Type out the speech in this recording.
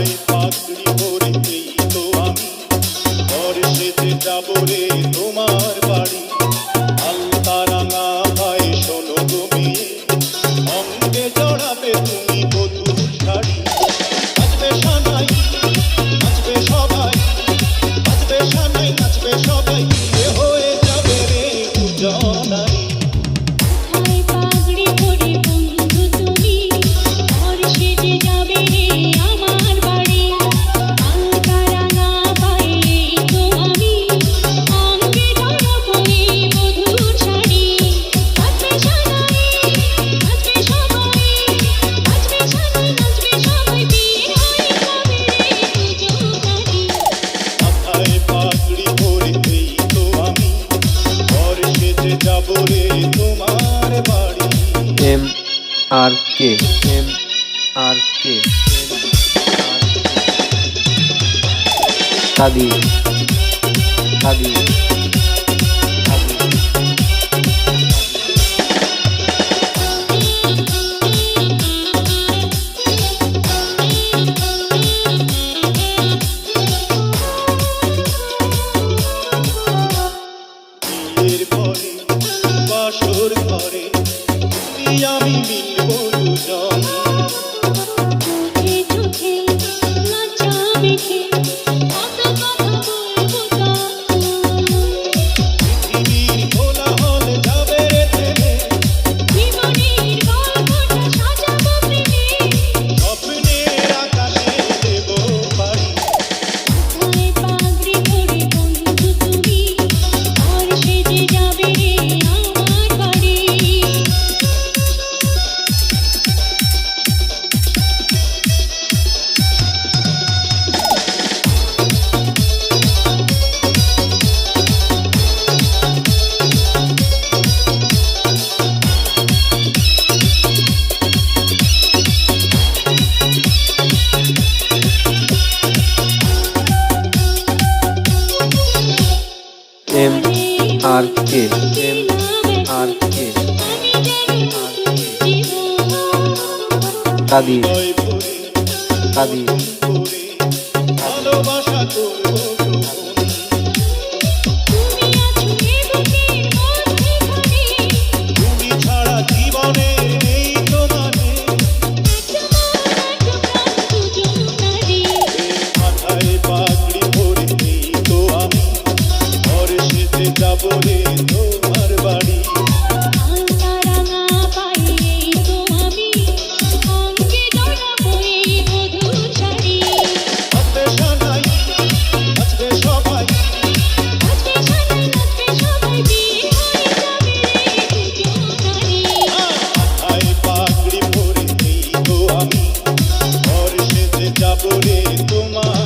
आई बात हो रही আর কে? এম আর কে কাদি কাদি আমি আর কে? আর কে? কাদির। কাদির। যাব রে তোমার বাড়ি তোমার